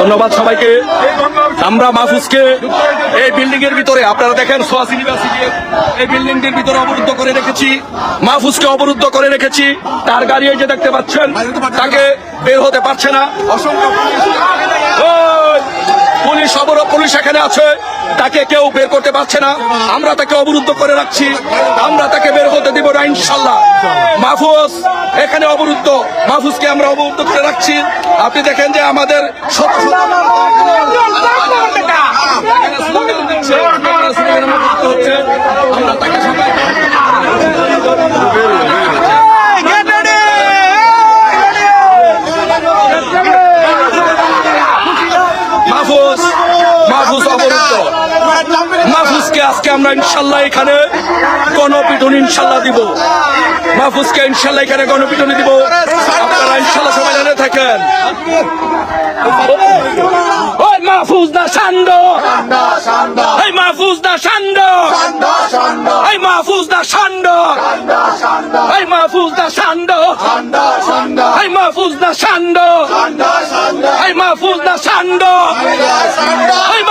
ধন্যবাদ সবাইকে। আমরা মাহফুজকে এই বিল্ডিং এর ভিতরে আপনারা দেখেন সোয়াস ইউনিভার্সিটি এই বিল্ডিং এর ভিতরে অবরুদ্ধ করে রেখেছি মাহফুজকে অবরুদ্ধ করে রেখেছি তার গাড়ি এই যে দেখতে পাচ্ছেন তাকে বের হতে পারছে না। অসংখ্য পুলিশ অবরোধ, পুলিশ এখানে আছে। তাকে কেউ বের করতে পারছে না। আমরা তাকে অবরুদ্ধ করে রাখছি। আমরা তাকে বের হতে দিব না ইনশাল্লাহ মাহফুজ, এখানে অবরুদ্ধ। মাহফুজকে আমরা অবরুদ্ধ করে রাখছি। আপনি দেখেন যে আমাদের আমরা তাকে সবাই মাহফুজ মাহফুজ অবরুদ্ধ মাহফুজকে আজকে আমরা ইনশাল্লাহ এখানে গণপিটন ইনশাল্লাহ দিব। মাহফুজকে ইনশাল্লাহ এখানে গণপিটনে দিব। আপনারা ইনশাল্লাহ সবাই জানে থাকেন। ওই মাহফুজ না সান্ড এই মাহফুজ না সান্ড এই মাহফুজ না সান্ড এই মাহফুজ না সান্ড এই মাহফুজ না সান্ড এই মাহফুজ না সান্ড এই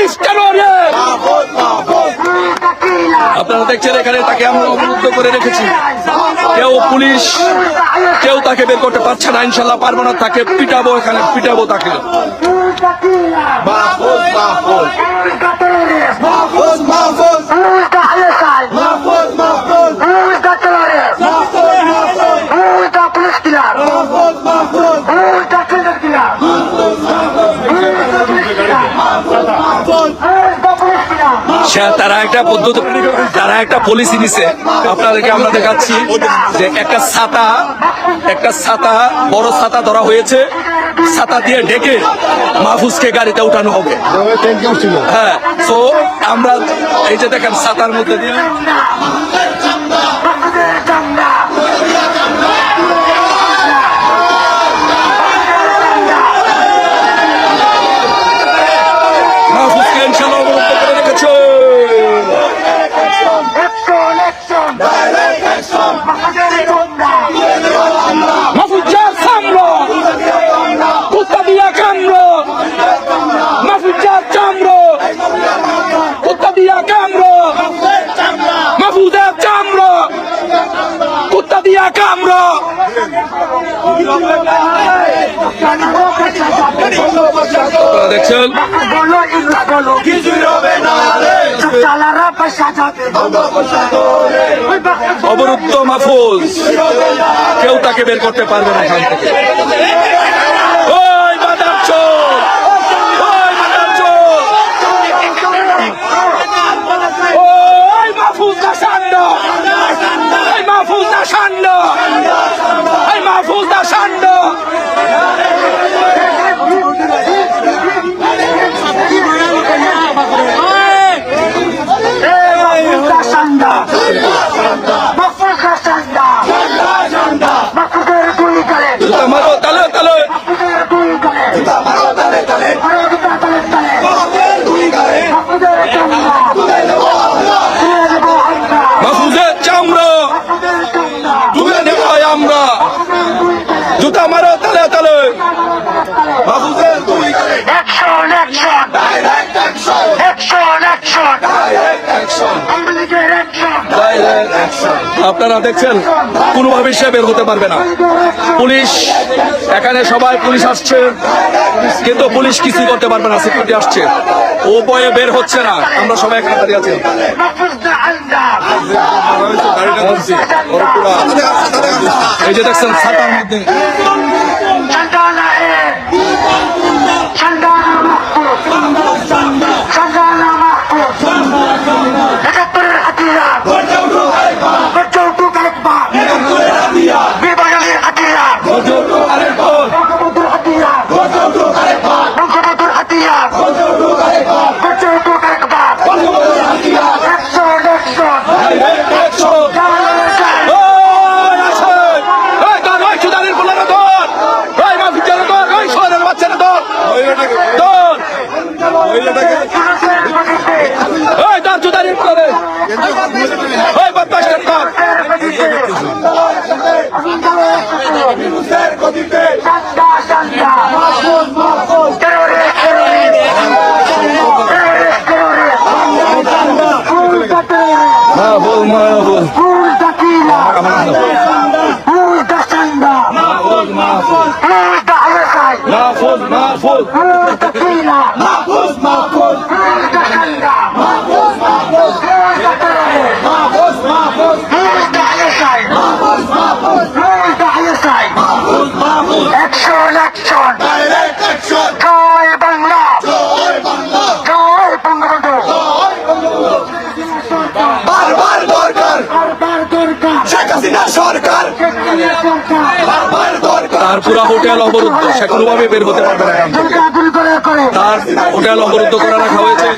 Is terrorist? আপনারা দেখছেন এখানে তাকে আমরা অবরুদ্ধ করে রেখেছি। কেউ পুলিশ, কেউ তাকে বের করতে পারছে না ইনশাল্লাহ পারব না, তাকে পিটাবো এখানে, পিটাবো তাকে। তারা একটা পদ্ধতি তারা একটা পলিসি নিছে। আপনাদেরকে আমরা দেখাচ্ছি যে একটা ছাতা একটা ছাতা বড় ছাতা ধরা হয়েছে। ছাতা দিয়ে ডেকে মাহফুজকে গাড়িতে উঠানো হবে। হ্যাঁ তো আমরা এই যে দেখেন ছাতার মধ্যে দিয়ে Mahfuzের চামড়া। মাহফুজকে ইনশাল্লাহ অবরুদ্ধ করে রেখেছে যা কামড়ো কুত্তা দিয়া কামড়ো। যা চামড়ো। কুত্তা দিয়া কামড়ো। মাহফুজের চামড়ো। কুত্তা দিয়া কামড়ো। দেখছেন? অবরুদ্ধ মাহফুজ কেউ তাকে বের করতে পারবে না মাহফুজ না সান্ড এই মাহফুজ না সান্ড Mahfuzda Sanda. Mahfuzda Sanda. Mahfuzের গুলি গলে মারো তালে তালে mahfuzের গুলি গলে তালে তালে আরও দুটা তালে তালে দুই গায়ে mahfuzের চামড়া তুলে দেব আমরা মাহফুজের চামড়া mahfuzের চামড়া তুলে নেব আমরা জুতা মারো তালে তালে মাহফুজের দুই গায়ে action action direct action action action direct action Awami লীগের অ্যাকশন ডাইরেক্ট অ্যাকশন আপনারা দেখছেন, কোনোভাবে সে বের হতে পারবে না। পুলিশ, এখানে সবাই পুলিশ আসছে, কিন্তু পুলিশ কিছুই করতে পারবে না সিকিউরিটি আসছে। ও বয়ে বের হচ্ছে না, আমরা সবাই এখানে দাঁড়িয়ে আছি। এই যে দেখছেন, ছাতার মধ্যে। Mahbul, mahbul. Full tequila. Full tequila. Mahbul, mahbul. Full tequila. Mahbul, mahbul. Full tequila. Mahbul. তার পুরা হোটেল অবরুদ্ধ সে কোনোভাবে বের হতে পারবে না তার হোটেল অবরুদ্ধ করে রাখা হয়েছে।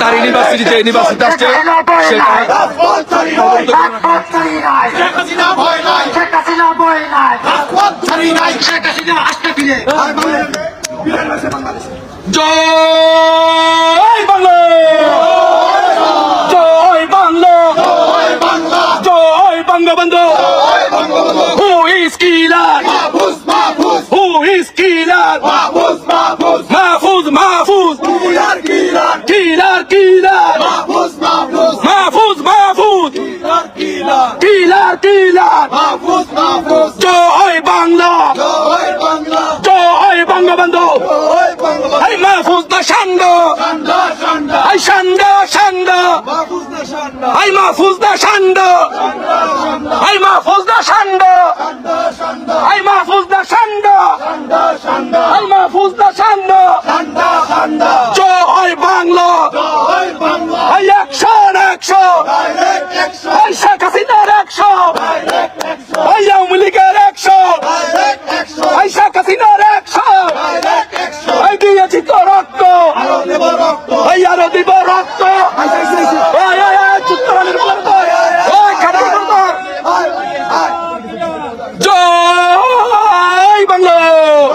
তার ইউনিভার্সিটি যে ইউনিভার্সিটি আসছে সেটা রাজপথ ছাড়ি Bangabandhu who is killer Mahfuz Mahfuz who is killer Mahfuz Mahfuz Mahfuz Mahfuz killer killer killer killer Mahfuz Mahfuz Mahfuz Mahfuz killer killer killer killer Mahfuz Mahfuz জয় বাংলা। জয় বাংলা। জয় বঙ্গবন্ধু জয় বঙ্গবন্ধু এই মাহফুজ না সান্দ ঠান্ডা ঠান্ডা এই সান্দ সান্দ মাহফুজ না ঠান্ডা এই মাহফুজ না সান্দ এই মাহফুজ না সান্দ ঠান্ডা ঠান্ডা এই মাহফুজ না সান্দ ঠান্ডা ঠান্ডা এই মাহফুজ না সান্দ ঠান্ডা ঠান্ডা জয় বাংলা জয় বাংলা এই একশন একশো ডাইরেক্ট অ্যাকশন এই শেখ হাসিনার একশো ডাইরেক্ট অ্যাকশন এই আওয়ামী লীগের একশো ডাইরেক্ট অ্যাকশন এই শেখ হাসিনার একশো ডাইরেক্ট অ্যাকশন এই দিয়েছি তো রক্ত আরও দেব রক্ত এই আরও দিব রক্ত এই এই এই চিত্তরানির বলদ ওই খাটি বলদ আয় আয় জয় বাংলা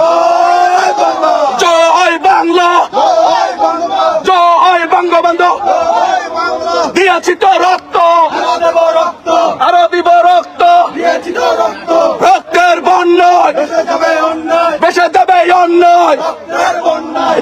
জয় বাংলা জয় বাংলা জয় বাংলা জয় বঙ্গবন্ধু জয় বাংলা দিয়েছি তো রক্ত। রক্ত আরও দিব রক্ত। দিয়েছি তো রক্ত রক্তের বন্যয়। বেসে দেবে অন্যয়।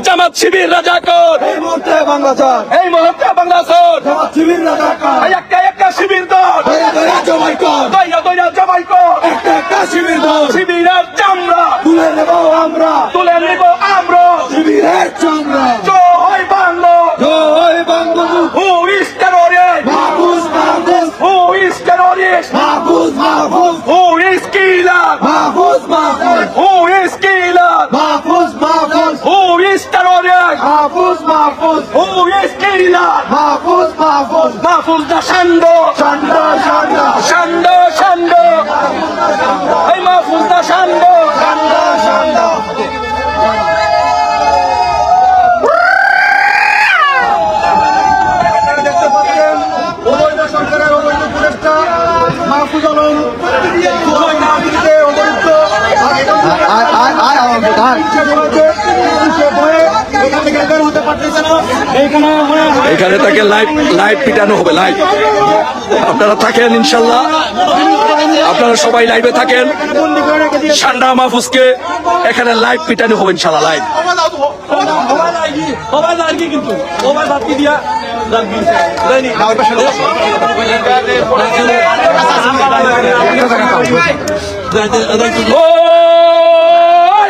জামাত শিবির রাজাকর। এই মুহূর্তে বাংলা চার এই মুহূর্তে বাংলাদেশ জামাত শিবির রাজাকার একটা একটা শিবির দল। দয়া দয়া জমাই কর দইয়া দইয়া জবাই কর। একটা একটা শিবির দল। শিবিরের চামড়া। তুলে নেব আমরা। তুলে নিব আমরা শিবিরের চামড়া জয় বাংলা জয় Bangabandhu who is terrorist Mahfuz Mahfuz who is terrorist Mahfuz Mahfuz who is killer Mahfuz Mahfuz who is killer Mahfuz Mahfuz who is terrorist Mahfuz Mahfuz is killer Mahfuz Mahfuz Mahfuz দা সান্দ ঠান্ডা ঠান্ডা সান্দ সান্দ এই মাহফুজ দা সরকারের অবৈধ উপদেষ্টা Mahfuz Alam Dubai নাগরিকে অবৈধ এখান থেকে বের হতে পারতেছে না এইখানে এখানে তাকে লাইট লাইট পিটানো হবে লাইট। আপনারা থাকেন ইনশাল্লাহ। আপনারা সবাই লাইভে থাকেন। সান্ডা মাহফুজকে এখানে লাইভ পিটানো হবে ইনশাল্লাহ লাইভ ওই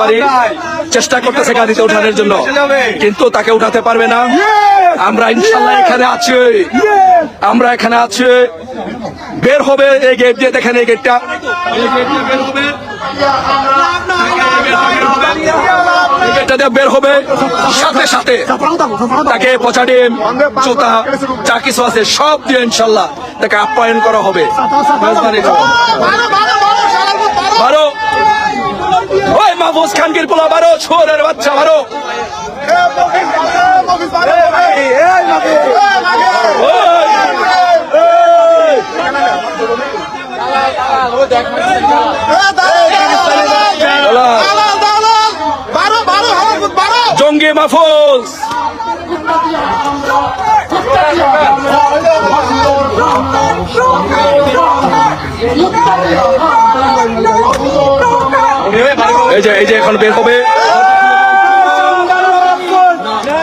পারি। চেষ্টা করতেছে গাড়িতে ওঠানোর জন্য। কিন্তু তাকে উঠাতে পারবে না। আমরা ইনশাল্লাহ এখানে আছি। আমরা এখানে আছি। বের হবে এই গেট দিয়ে। দেখেন এই গেটটা বের হবে। সাথে সাথে তাকে পচা ডিম জুতা যা কিছু আছে সব দিয়ে ইনশাল্লাহ তাকে আপ্যায়ন করা হবে। মেজবানি মাহফুজ খানকির পোলা বারো ছোরের বাচ্চা বারো। জঙ্গি মাহফুজ। এখন বের হবে।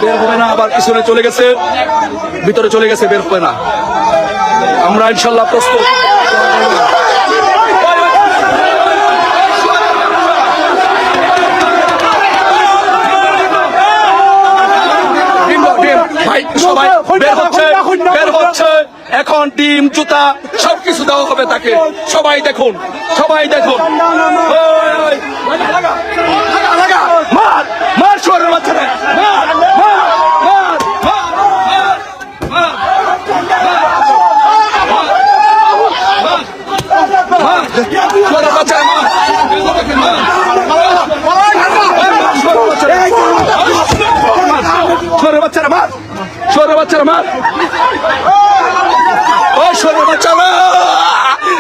বের হবে না, আবার পিছনে চলে গেছে। ভিতরে চলে গেছে, বের হবে না। আমরা ইনশাল্লাহ প্রস্তুত। সবাই বের হচ্ছে। এখন ডিম জুতা সবকিছু দেওয়া হবে তাকে। সবাই দেখুন সবাই দেখুন ওই, ওই, লাগা, লাগা, লাগা। মার মার শোয়ারের বাচ্চারা মার মার মার মার মার মার শোয়ারের বাচ্চারা মার শোয়ারের বাচ্চারা মার শোয়ারের বাচ্চারা মার ও শোয়ারের বাচ্চারা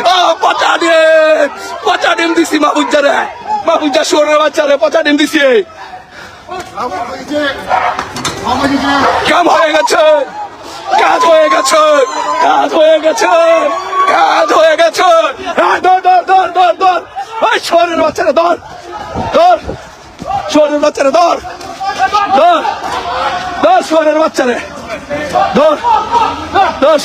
ও পচা ডিম পচা ডিম দিছি মাহবুজারে মাহবুজা শোয়ারের বাচ্চারে পচা ডিম দিছি। কাম হয়ে গেছে। কাজ হয়ে গেছে। কাজ হয়ে গেছে। কাজ হয়ে গেছে। ধর ধর ওই শোয়ারের বাচ্চারা ধর। ধর। শোয়ারের বাচ্চারা ধর। ধর। ধর শোয়ারের বাচ্চারে। ধর। ধর